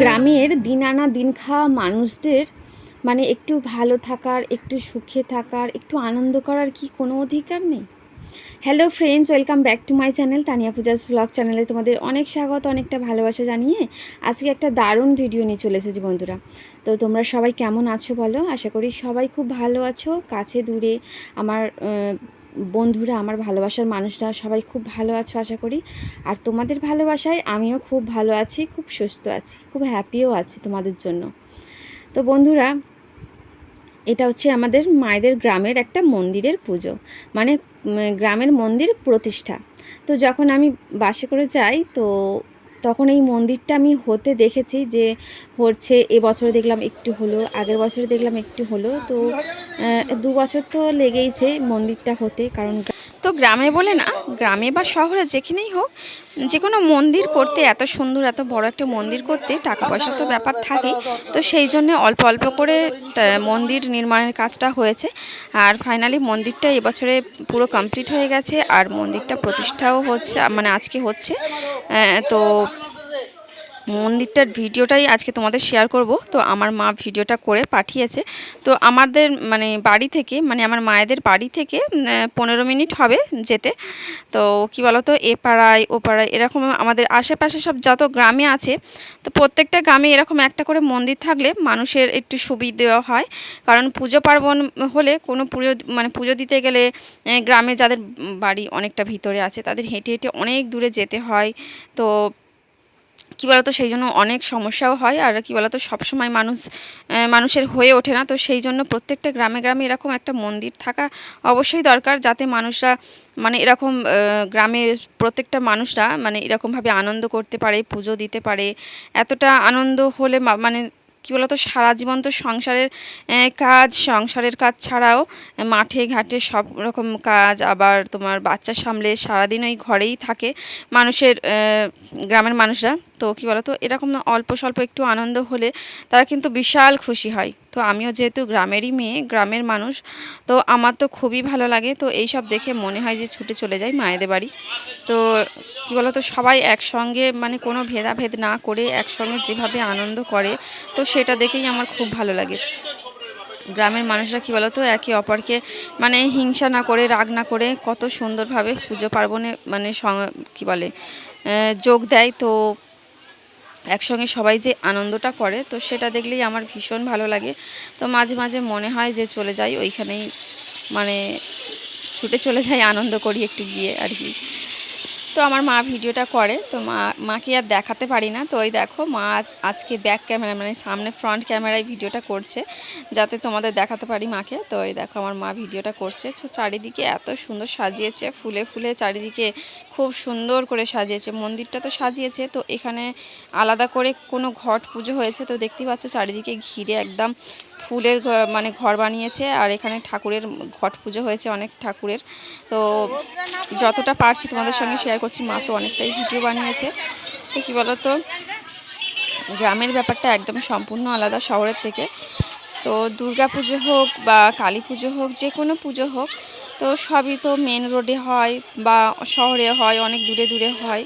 গ্রামের দিন আনা দিন খাওয়া মানুষদের মানে একটু ভালো থাকার, একটু সুখে থাকার, একটু আনন্দ করার কি কোনো অধিকার নেই? Hello friends welcome back to my channel Tania Puja's vlog চ্যানেলে তোমাদের অনেক স্বাগত, অনেকটা ভালোবাসা জানিয়ে আজকে একটা দারুণ ভিডিও নিয়ে চলে এসেছি বন্ধুরা। তো তোমরা সবাই কেমন আছো বলো? আশা করি সবাই খুব ভালো আছো, কাছে দূরে আমার বন্ধুরা, আমার ভালোবাসার মানুষরা সবাই খুব ভালো আছো আশা করি। আর তোমাদের ভালোবাসায় আমিও খুব ভালো আছি, খুব সুস্থ আছি, খুব হ্যাপিও আছি তোমাদের জন্য। তো বন্ধুরা, এটা হচ্ছে আমাদের মায়েদের গ্রামের একটা মন্দিরের পুজো মানে গ্রামের মন্দির প্রতিষ্ঠা। তো যখন আমি বাসে করে যাই, তো তখন এই মন্দিরটা আমি হতে দেখেছি যে হচ্ছে এবছর দেখলাম একটু হলো, আগের বছরে দেখলাম একটু হলো। তো দু বছর তো লেগেইছে মন্দিরটা হতে, কারণ তো গ্রামে বলে না, গ্রামে বা শহরে যেখানেই হোক যে কোনো মন্দির করতে, এত সুন্দর, এত বড় একটা মন্দির করতে টাকা পয়সা তো ব্যাপার থাকেই। তো সেই জন্য অল্প অল্প করে মন্দির নির্মাণের কাজটা হয়েছে। আর ফাইনালি মন্দিরটা এবছরে পুরো কমপ্লিট হয়ে গেছে, আর মন্দিরটা প্রতিষ্ঠাও হচ্ছে মানে আজকে হচ্ছে। তো মন্দিরটার ভিডিওটাই আজকে তোমাদের শেয়ার করব। তো আমার মা ভিডিওটা করে পাঠিয়েছে। তো আমাদের মানে বাড়ি থেকে মানে আমার মায়েদের বাড়ি থেকে পনেরো মিনিট হবে যেতে। তো কি বলতো, এ পাড়ায়, ও পাড়ায়, এরকম আমাদের আশেপাশে সব যত গ্রামে আছে, তো প্রত্যেকটা গ্রামে এরকম একটা করে মন্দির থাকলে মানুষের একটু সুবিধা হয়। কারণ পুজো পার্বণ হলে কোনো পুজো মানে পুজো দিতে গেলে গ্রামে যাদের বাড়ি অনেকটা ভিতরে আছে, তাদের হেঁটে হেঁটে অনেক দূরে যেতে হয়। তো কী বলতো, সেই জন্য অনেক সমস্যাও হয় আর কী বলতো, সবসময় মানুষ মানুষের হয়ে ওঠে না। তো সেই জন্য প্রত্যেকটা গ্রামে গ্রামে এরকম একটা মন্দির থাকা অবশ্যই দরকার যাতে মানুষরা মানে এরকম গ্রামে প্রত্যেকটা মানুষরা মানে এরকমভাবে আনন্দ করতে পারে, পুজো দিতে পারে। এতটা আনন্দ হলে মানে কী বলতো, সারা জীবন তো সংসারের কাজ সংসারের কাজ ছাড়াও মাঠে ঘাটে সব রকম কাজ, আবার তোমার বাচ্চা সামলে সারাদিন ওই ঘরেই থাকে। মানুষের গ্রামের মানুষরা। তো কী বলতো, এরকম অল্প স্বল্প একটু আনন্দ হলে তারা কিন্তু বিশাল খুশি হয়। তো আমিও যেহেতু গ্রামেরই মেয়ে, গ্রামের মানুষ, তো আমার তো খুবই ভালো লাগে। তো এই সব দেখে মনে হয় যে ছুটে চলে যাই মায়েদের বাড়ি। তো কী বলতো, সবাই একসঙ্গে মানে কোনো ভেদাভেদ না করে একসঙ্গে যেভাবে আনন্দ করে, তো সেটা দেখেই আমার খুব ভালো লাগে। গ্রামের মানুষরা কী বলতো, একে অপরকে মানে হিংসা না করে, রাগ না করে কত সুন্দরভাবে পুজো পার্বণে মানে কী বলে যোগ দেয়। তো একসঙ্গে সবাই যে আনন্দটা করে, তো সেটা দেখলেই আমার ভীষণ ভালো লাগে। তো মাঝে মাঝে মনে হয় যে চলে যাই, ওইখানেই মানে ছুটে চলে যাই, আনন্দ করি একটু গিয়ে আর কি। তো আমার মা ভিডিওটা করে, তো মা, মাকে আর দেখাতে পারি না। তো ওই দেখো মা আজকে ব্যাক ক্যামেরা মানে সামনে ফ্রন্ট ক্যামেরায় ভিডিওটা করছে, যাতে তোমাদের দেখাতে পারি মাকে। তো এই দেখো আমার মা ভিডিওটা করছে। তো চারিদিকে এত সুন্দর সাজিয়েছে, ফুলে ফুলে চারিদিকে খুব সুন্দর করে সাজিয়েছে। মন্দিরটা তো সাজিয়েছে, তো এখানে আলাদা করে কোনো ঘট পুজো হয়েছে, তো দেখতেই পাচ্ছ চারিদিকে ঘিরে একদম ফুলের মানে ঘর বানিয়েছে আর এখানে ঠাকুরের ঘট পুজো হয়েছে অনেক ঠাকুরের। তো যতটা পারছি তোমাদের সঙ্গে শেয়ার করছি, মা তো অনেকটাই ভিডিও বানিয়েছে। তো কী বলো তো গ্রামের ব্যাপারটা একদম সম্পূর্ণ আলাদা শহরের থেকে। তো দুর্গা পুজো হোক বা কালী পুজো হোক, যে কোনো পুজো হোক, তো সবই তো মেন রোডে হয় বা শহরে হয়, অনেক দূরে দূরে হয়।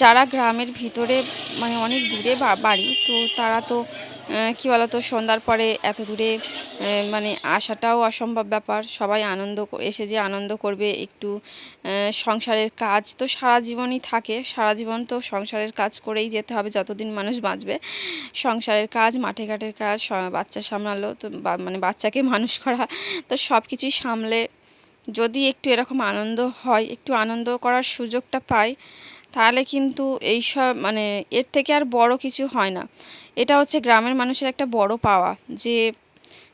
যারা গ্রামের ভিতরে মানে অনেক দূরে বাড়ি, তো তারা তো কী বলতো, সন্ধ্যার পরে এত দূরে মানে আসাটাও অসম্ভব ব্যাপার। সবাই আনন্দ এসে যে আনন্দ করবে একটু সংসারের কাজ তো সারা জীবনই থাকে। সারা জীবন তো সংসারের কাজ করেই যেতে হবে, যতদিন মানুষ বাঁচবে। সংসারের কাজ, মাঠে ঘাটের কাজ বাচ্চা সামলালো তো মানে বাচ্চাকে মানুষ করা, তো সব কিছুই সামলে যদি একটু এরকম আনন্দ হয়, একটু আনন্দ করার সুযোগটা পাই, তাহলে কিন্তু এই সব মানে এর থেকে আর বড় কিছু হয় না। এটা হচ্ছে গ্রামের মানুষের একটা বড় পাওয়া যে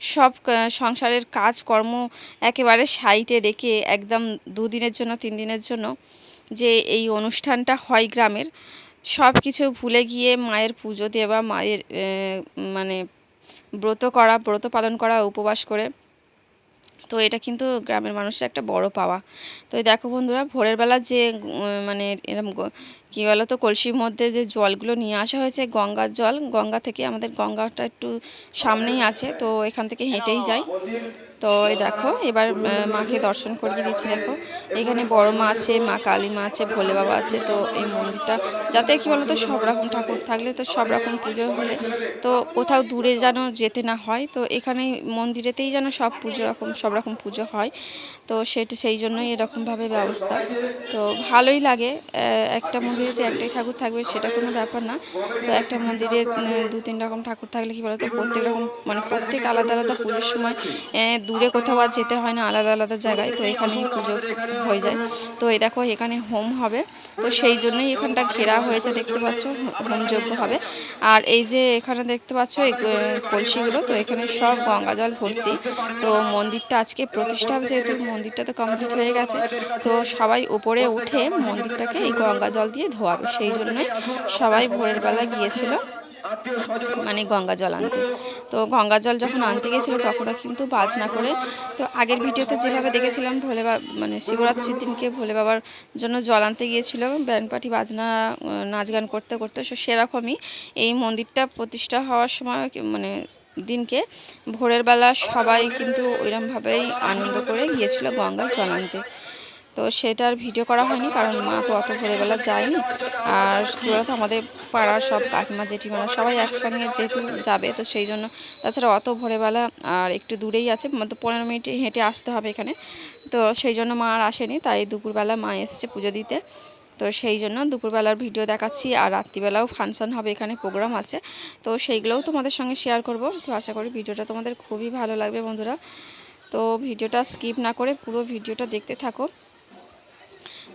সব সংসারের কাজকর্ম একেবারে সাইটে রেখে একদম দুদিনের জন্য তিন দিনের জন্য যে এই অনুষ্ঠানটা হয় গ্রামের সব কিছু ভুলে গিয়ে মায়ের পুজো দেওয়া, মায়ের মানে ব্রত করা, ব্রত পালন করা, উপবাস করে। তো এটা কিন্তু গ্রামের মানুষের একটা বড় পাওয়া। তো দেখো বন্ধুরা, ভোরের বেলা যে মানে এরকম গ- কী বলো তো কলসির মধ্যে যে জলগুলো নিয়ে আসা হয়েছে গঙ্গার জল, গঙ্গা থেকে আমাদের গঙ্গাটা একটু সামনেই আছে, তো এখান থেকে হেঁটেই যাই। তো দেখো, এবার মাকে দর্শন করিয়ে দিচ্ছি, দেখো। এখানে বড় মা আছে, মা কালী মা আছে, ভোলে বাবা আছে, তো এই মন্দিরটা যাতে কি বলতো, সব রকম ঠাকুর থাকলে তো সব রকম পুজো হলে, তো কোথাও দূরে যেন যেতে না হয়, তো এখানে মন্দিরেতেই যেন সব পুজো রকম, সব রকম পুজো হয়, তো সেটা, সেই জন্যই এরকমভাবে ব্যবস্থা। তো ভালোই লাগে একটা মন্দিরে যে একটাই ঠাকুর থাকবে সেটা কোনো ব্যাপার না। তো একটা মন্দিরে দু তিন রকম ঠাকুর থাকলে কি বলতো, প্রত্যেক রকম মানে প্রত্যেক আলাদা আলাদা পুজোর সময় দূরে কোথাও আর যেতে হয় না, আলাদা আলাদা জায়গায়, তো এখানেই পুজো হয়ে যায়। তো এই দেখো, এখানে হোম হবে। তো সেই জন্যই এখানটা ঘেরা হয়েছে, দেখতে পাচ্ছ, হোম যজ্ঞ হবে। আর এই যে এখানে দেখতে পাচ্ছ এই কলসিগুলো, তো এখানে সব গঙ্গা জল ভর্তি। তো মন্দিরটা আজকে প্রতিষ্ঠা যেহেতু মন্দিরটা তো কমপ্লিট হয়ে গেছে, তো সবাই উপরে উঠে মন্দিরটাকে এই গঙ্গা জল দিয়ে ধোয়াবে সেই জন্যই সবাই ভোরের বেলা গিয়েছিল মানে গঙ্গা জল আনতে। তো গঙ্গা জল যখন আনতে গেছিল তখনও কিন্তু বাজনা করে তো আগের ভিডিওতে যেভাবে দেখেছিলাম ভোলে বা মানে শিবরাত্রির দিনকে ভোলে বাবার জন্য জল আনতে গিয়েছিল ব্যান্ড পার্টি বাজনা নাচ গান করতে করতে সো সেরকমই এই মন্দিরটা প্রতিষ্ঠা হওয়ার সময় মানে দিনকে ভোরের বেলা সবাই কিন্তু ওইরমভাবেই আনন্দ করে গিয়েছিল গঙ্গায় জল আনতে। তো সেটার ভিডিও করা হয়নি কারণ মা তো অত ভোরবেলা যায়নি। আর কী বলতো, আমাদের পাড়ার সব কাকিমা, জেঠিমারা সবাই একসঙ্গে যেহেতু যাবে, তো সেই জন্য তাছাড়া অত ভোরবেলা আর একটু দূরেই আছে পনেরো মিনিট হেঁটে আসতে হবে এখানে। তো সেই জন্য মা আর আসেনি, তাই দুপুরবেলা মা এসছে পুজো দিতে। তো সেই জন্য দুপুরবেলার ভিডিও দেখাচ্ছি আর রাত্রিবেলাও ফাংশন হবে, এখানে প্রোগ্রাম আছে। তো সেইগুলোও তোমাদের সঙ্গে শেয়ার করব। তো আশা করি ভিডিওটা তোমাদের খুবই ভালো লাগবে বন্ধুরা। তো ভিডিওটা স্কিপ না করে পুরো ভিডিওটা দেখতে থাকো।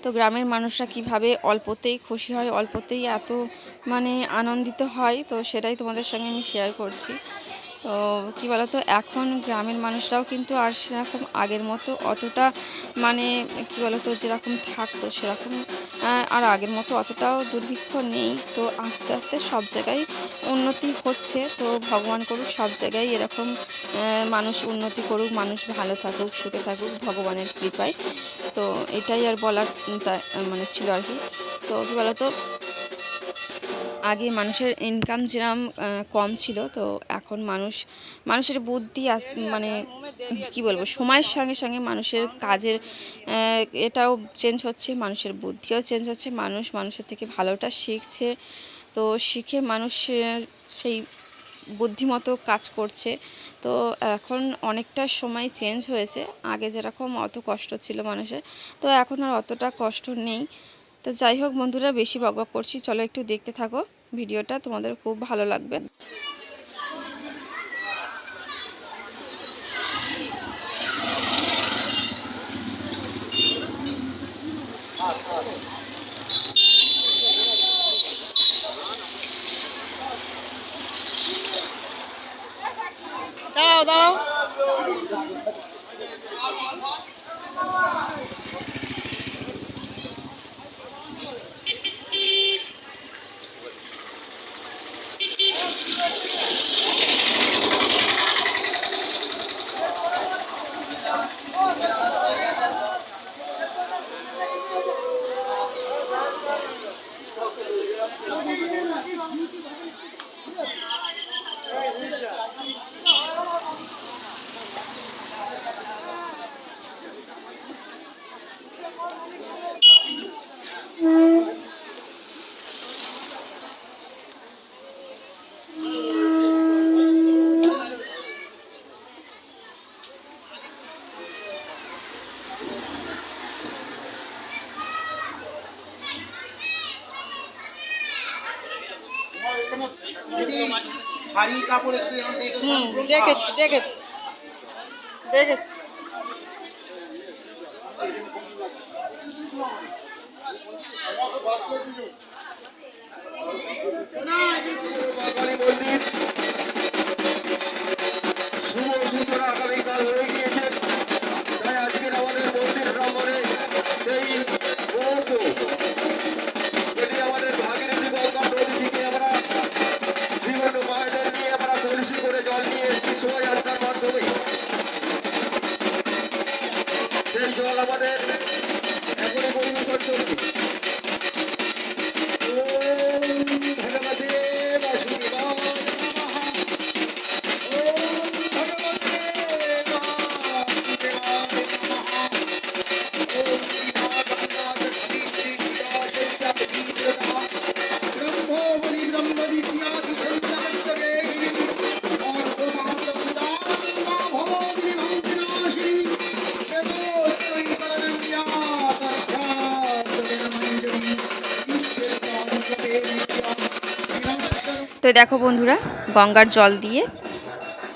তো গ্রামের মানুষরা কীভাবে অল্পতেই খুশি হয়, অল্পতেই এত মানে আনন্দিত হয়, তো সেটাই তোমাদের সঙ্গে আমি শেয়ার করছি। তো কী বলতো, এখন গ্রামের মানুষরাও কিন্তু আর সেরকম আগের মতো অতটা মানে কী বলতো, যেরকম থাকতো সেরকম আর আগের মতো অতটাও দুর্ভিক্ষ নেই। তো আস্তে আস্তে সব জায়গায় উন্নতি হচ্ছে। তো ভগবান করুক সব জায়গায় এরকম মানুষ উন্নতি করুক, মানুষ ভালো থাকুক, সুখে থাকুক, ভগবানের কৃপায়। তো এটাই আর বলার মানে ছিল আর কি। তো কী বলতো আগে মানুষের ইনকাম যেরকম কম ছিল, তো এখন মানুষ, মানুষের বুদ্ধি আস মানে কি বলব, সময়ের সঙ্গে সঙ্গে মানুষের কাজের এটাও চেঞ্জ হচ্ছে, মানুষের বুদ্ধিও চেঞ্জ হচ্ছে, মানুষ মানুষের থেকে ভালোটা শিখছে, তো শিখে মানুষ সেই বুদ্ধিমতো কাজ করছে, তো এখন অনেকটা সময় চেঞ্জ হয়েছে, আগে যেরকম অত কষ্ট ছিল মানুষের, তো এখন আর অতটা কষ্ট নেই তো যাই হোক বন্ধুরা, বেশি বকবক করছি। চলো একটু দেখতে থাকো ভিডিওটা, তোমাদের খুব ভালো লাগবে। দাঁড়াও দাঁড়াও যদি শাড়ি কাপড় একটু এখান থেকে একটু হুম দেখেছি দেখেছি। দেখেছি। দেখো বন্ধুরা, গঙ্গার জল দিয়ে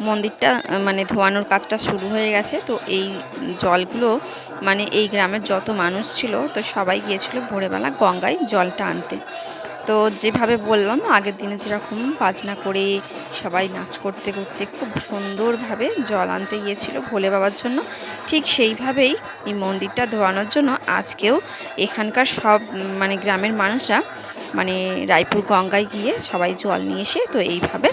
মন্দিরটা মানে ধোয়ানোর কাজটা শুরু হয়ে গেছে। তো এই জলগুলো মানে এই গ্রামের যত মানুষ ছিল, তো সবাই গিয়েছিল ভোরবেলা গঙ্গায় জলটা আনতে। তো যেভাবে বললাম, আগের দিনে যেরকম বাজনা করে সবাই নাচ করতে করতে খুব সুন্দরভাবে জল আনতে গিয়েছিল ভোলে বাবার জন্য, ঠিক সেইভাবেই এই মন্দিরটা ধোয়ানোর জন্য আজকেও এখানকার সব মানে গ্রামের মানুষরা মানে রায়পুর গঙ্গায় গিয়ে সবাই জল নিয়ে এসে তো এইভাবে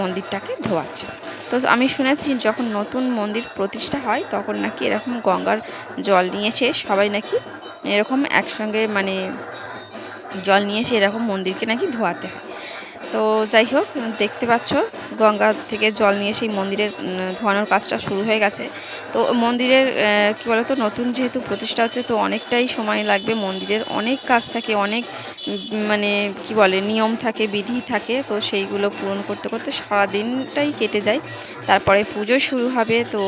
মন্দিরটাকে ধোয়াচ্ছে। তো আমি শুনেছি যখন নতুন মন্দির প্রতিষ্ঠা হয় তখন নাকি এরকম গঙ্গার জল নিয়ে এসে সবাই নাকি এরকম একসঙ্গে মানে জল নিয়ে এসে এরকম মন্দিরকে নাকি ধোয়াতে হয়। তো যাই হোক, দেখতে পাচ্ছ, গঙ্গা থেকে জল নিয়ে সেই মন্দিরের ধোয়ানোর কাজটা শুরু হয়ে গেছে। তো মন্দিরের কী বলো তো নতুন যেহেতু প্রতিষ্ঠা হচ্ছে, তো অনেকটাই সময় লাগবে মন্দিরের। অনেক কাজ থাকে, অনেক মানে কি বলে, নিয়ম থাকে, বিধি থাকে, তো সেইগুলো পূরণ করতে করতে সারা দিনটাই কেটে যায়। তারপরে পুজো শুরু হবে, তো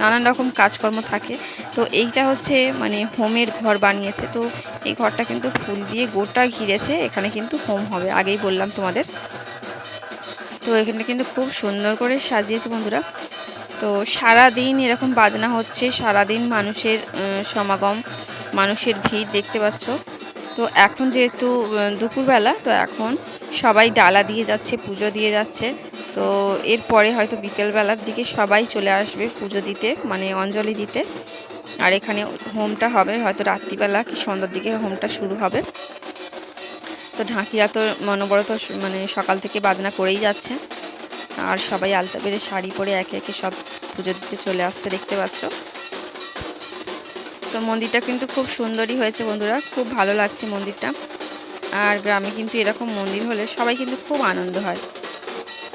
নানান রকম কাজকর্ম থাকে। তো এইটা হচ্ছে মানে হোমের ঘর বানিয়েছে। তো এই ঘরটা কিন্তু ফুল দিয়ে গোটা ঘিরেছে, এখানে কিন্তু হোম হবে, আগেই বললাম তোমাদের। তো এখানে কিন্তু খুব সুন্দর করে সাজিয়েছে বন্ধুরা। তো সারা দিন এরকম বাজনা হচ্ছে সারা দিন মানুষের সমাগম, মানুষের ভিড় দেখতে পাচ্ছ। তো এখন যেহেতু দুপুরবেলা, তো এখন সবাই ডালা দিয়ে যাচ্ছে, পুজো দিয়ে যাচ্ছে। তো এরপরে হয়তো বিকেলবেলার দিকে সবাই চলে আসবে পুজো দিতে মানে অঞ্জলি দিতে। আর এখানে হোমটা হবে, হয়তো রাত্রিবেলা কি সন্ধ্যার দিকে হোমটা শুরু হবে। তো ঢাকিরা তো মনবরত স- মানে সকাল থেকে বাজনা করেই যাচ্ছে। আর সবাই আলতা বেড়ে শাড়ি পরে একে একে সব পুজো দিতে চলে আসছে, দেখতে পাচ্ছ? তো মন্দিরটা কিন্তু খুব সুন্দরই হয়েছে বন্ধুরা, খুব ভালো লাগছে মন্দিরটা। আর গ্রামে কিন্তু এরকম মন্দির হলে সবাই কিন্তু খুব আনন্দ হয়।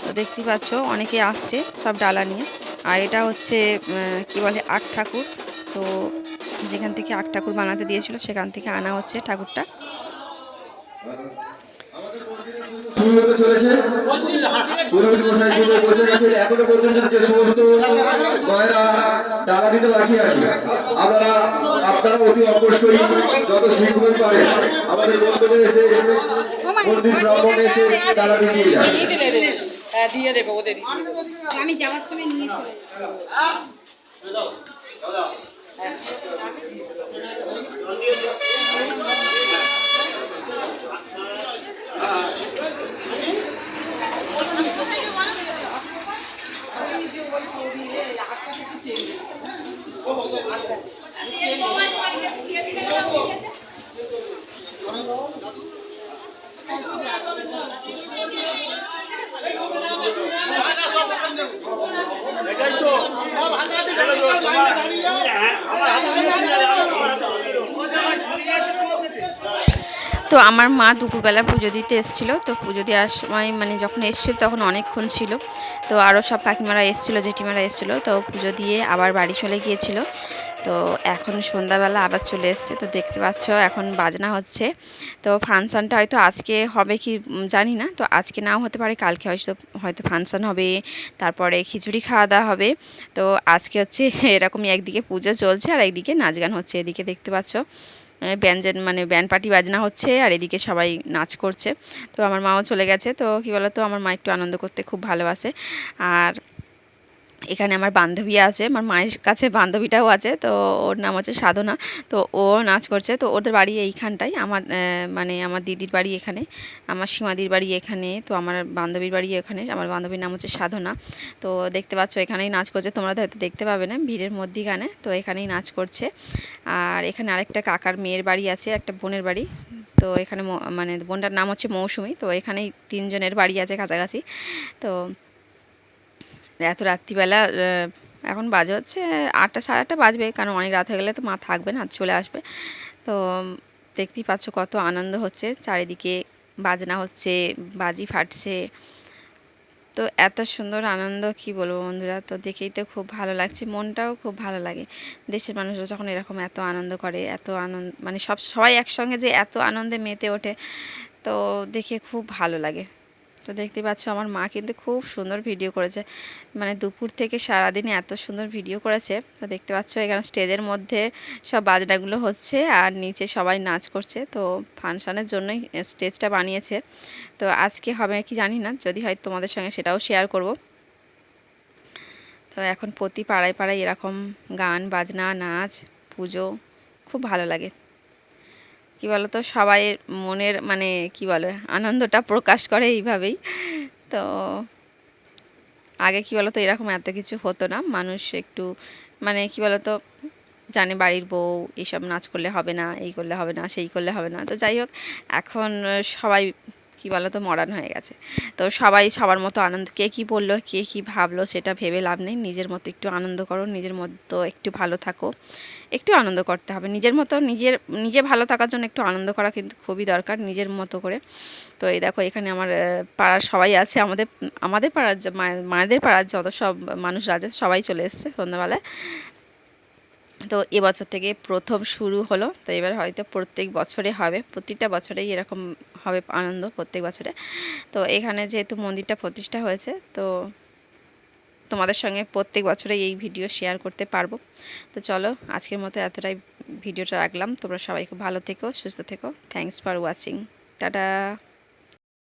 তো দেখতে পাচ্ছ, অনেকে আসছে সব ডালা নিয়ে। আর এটা হচ্ছে কি বলে আট ঠাকুর। তো যেখান থেকে আট ঠাকুর বানাতে দিয়েছিল সেখান থেকে আনা হচ্ছে ঠাকুরটা শুরু হতে চলেছে পুরোহিত মশাই পুজো বসে গেছে এখনও পর্যন্ত যে সমস্ত গয়না টাকা দিতে বাকি আছে। আপনারা আপনারা অতি অবশ্যই যত শীঘ্র পারেন আমাদের বন্ধুদের এসে মন্দির ব্রাহ্মণ এসে টাকা দিয়ে যায় দিয়ে দিলে রে দিয়ে দেবে ওদের। আমি যাওয়ার সময় নিয়ে চলে তো আমার মা দুপুরবেলা পুজো দিতে এসেছিল। তো পুজো দেওয়ার সময় মানে যখন এসেছিল তখন অনেকক্ষণ ছিল। তো আরও সব কাকিমারা এসেছিল, জেঠিমারা এসেছিল। তো পুজো দিয়ে আবার বাড়ি চলে গিয়েছিল। তো এখন সন্ধ্যাবেলা আবার চলে এসছে, তো দেখতে পাচ্ছ এখন বাজনা হচ্ছে। তো ফাংশানটা হয়তো আজকে হবে কি জানি না, তো আজকে নাও হতে পারে, কালকে হয়তো হয়তো ফাংশান হবে, তারপরে খিচুড়ি খাওয়া দাওয়া হবে। তো আজকে হচ্ছে এরকমই একদিকে পুজো চলছে আর একদিকে নাচ গান হচ্ছে, এদিকে দেখতে পাচ্ছ ব্যঞ্জন মানে ব্যান্ড পার্টি বাজনা হচ্ছে আর এদিকে সবাই নাচ করছে। তো আমার মাও চলে গেছে, তো কী বলতো, আমার মা একটু আনন্দ করতে খুব ভালোবাসে। আর এখানে আমার বান্ধবী আছে, আমার মায়ের কাছে বান্ধবীটাও আছে, তো ওর নাম হচ্ছে সাধনা, তো ও নাচ করছে, তো ওদের বাড়ি এইখানটাই, আমার মানে আমার দিদির বাড়ি এখানে, আমার সীমাদির বাড়ি এখানে, তো আমার বান্ধবীর বাড়ি এখানে, আমার বান্ধবীর নাম হচ্ছে সাধনা, তো দেখতে পাচ্ছ এখানেই নাচ করছে, তোমরা হয়তো দেখতে পাবে না, ভিড়ের মধ্যিখানে, তো এখানেই নাচ করছে, আর এখানে আরেকটা কাকার মেয়ের বাড়ি আছে, একটা বোনের বাড়ি, তো এখানে মানে বোনটার নাম হচ্ছে মৌসুমি, তো এখানেই তিনজনের বাড়ি আছে কাছাকাছি, তো এত রাত্রিবেলা এখন বাজে হচ্ছে আটটা, সাড়ে আটটা বাজবে, কারণ অনেক রাত হয়ে গেলে তো মা থাকবে না, চলে আসবে। তো দেখতেই পাচ্ছ কত আনন্দ হচ্ছে, চারিদিকে বাজনা হচ্ছে, বাজি ফাটছে। তো এত সুন্দর আনন্দ, কি বলব বন্ধুরা, তো দেখেই তো খুব ভালো লাগছে, মনটাও খুব ভালো লাগে। দেশের মানুষরা যখন এরকম এত আনন্দ করে, এত আনন্দ মানে সব, সবাই একসঙ্গে যে এত আনন্দে মেতে ওঠে, তো দেখে খুব ভালো লাগে। তো দেখতে পাচ্ছ আমার মা কিন্তু খুব সুন্দর ভিডিও করেছে। মানে দুপুর থেকে সারাদিনে এত সুন্দর ভিডিও করেছে। তো দেখতে পাচ্ছ এখানে স্টেজের মধ্যে সব বাজনাগুলো হচ্ছে আর নিচে সবাই নাচ করছে। তো ফাংশানের জন্যই স্টেজটা বানিয়েছে। তো আজকে হবে কি জানি না, যদি হয় তোমাদের সঙ্গে সেটাও শেয়ার করব। তো এখন প্রতি পাড়ায় পাড়ায় এরকম গান, বাজনা, নাচ, পুজো খুব ভালো লাগে। কি বলো তো সবাই মনের মানে কি বলে, আনন্দটা প্রকাশ করে এইভাবেই। তো আগে কি বলো তো এরকম এত কিছু হতো না। মানুষ একটু মানে কি বলো তো জানে বাড়ির বউ, এইসব নাচ করলে হবে না, এই করলে হবে না, সেই করলে হবে না। তো যাই হোক, এখন সবাই কি বলো তো মডার্ন হয়ে গেছে। তো সবাই সবার মতো আনন্দ, কে কী বলল, কে কী ভাবলো, সেটা ভেবে লাভ নেই। নিজের মতো একটু আনন্দ করো, নিজের মতো একটু ভালো থাকো। একটু আনন্দ করতে হবে। নিজের মতো, নিজের, নিজে ভালো থাকার জন্য একটু আনন্দ করা কিন্তু খুবই দরকার, নিজের মতো করে। তো এই দেখো, এখানে আমার পাড়ার সবাই আছে। আমাদের আমাদের পাড়ার মায়েদের পাড়ার যত সব মানুষ আছে, সবাই চলে এসছে সন্ধ্যাবেলায়। তো এবছর থেকে প্রথম শুরু হলো। তো এবার হয়তো প্রত্যেক বছরে হবে, প্রতিটা বছরেই এরকম হবে আনন্দ প্রত্যেক বছরে। তো এখানে যেহেতু মন্দিরটা প্রতিষ্ঠা হয়েছে, তো তোমাদের সঙ্গে প্রত্যেক বছরে এই ভিডিও শেয়ার করতে পারব। তো চলো, আজকের মতো এতটাই ভিডিওটা রাখলাম। তোমরা সবাই খুব ভালো থেকো, সুস্থ থেকো। Thanks for watching tata!